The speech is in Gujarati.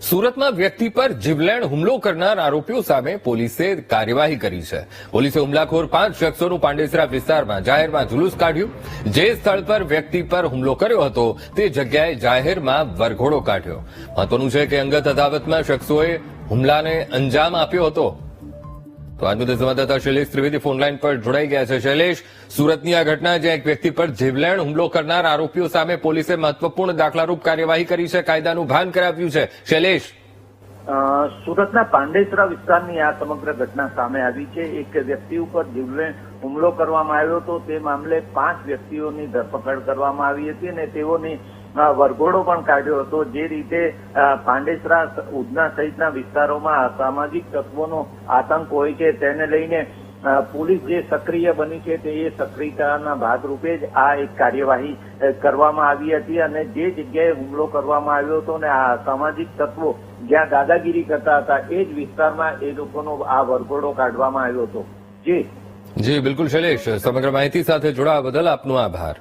સુરતમાં વ્યક્તિ પર જીવલેણ હુમલો કરનાર આરોપીઓ સામે પોલીસે કાર્યવાહી કરી છે. પોલીસે હુમલાખોર પાંચ શખ્સોનું પાંડેસરા વિસ્તારમાં જાહેરમાં જુલુસ કાઢ્યું. જે સ્થળ પર વ્યક્તિ પર હુમલો કર્યો હતો, તે જગ્યાએ જાહેરમાં વરઘોડો કાઢ્યો. મહત્વનું છે કે અંગત અદાવતમાં શખ્સોએ હુમલાને અંજામ આપ્યો હતો. તો આજ મુદ્દે સંવાદદાતા શૈલેષ ત્રિવેદી ફોનલાઈન પર જોડાઈ ગયા છે. શૈલેષ, સુરતની આ ઘટના જ્યાં એક વ્યક્તિ પર જીવલેણ હુમલો કરનાર આરોપીઓ સામે પોલીસે મહત્વપૂર્ણ દાખલારૂપ કાર્યવાહી કરી છે, કાયદાનું ભાન કરાવ્યું છે. શૈલેષ. સુરતના પાંડેસરા વિસ્તારની આ સમગ્ર ઘટના સામે આવી છે. એક વ્યક્તિ ઉપર જીવલેણ હુમલો કરવામાં આવ્યો હતો. તે મામલે પાંચ વ્યક્તિઓની ધરપકડ કરવામાં આવી હતી અને તેઓની વરઘોડો પણ કાઢ્યો હતો. જે રીતે પાંડેસરા ઉધના સહિતના વિસ્તારોમાં સામાજિક તત્વોનો આતંક હોય છે, તેને લઈને પોલીસ જે સક્રિય બની છે તે એ સક્રિયતાના ભાગરૂપે જ આ એક કાર્યવાહી કરવામાં આવી હતી અને જે જગ્યાએ હુમલો કરવામાં આવ્યો હતો ને આ સામાજિક તત્વો જ્યાં દાદાગીરી કરતા હતા, એ જ વિસ્તારમાં એ લોકોનો આ વરઘોડો કાઢવામાં આવ્યો હતો. જી જી, બિલકુલ શૈલેષ, સમગ્ર માહિતી સાથે જોડાવા બદલ આપનો આભાર.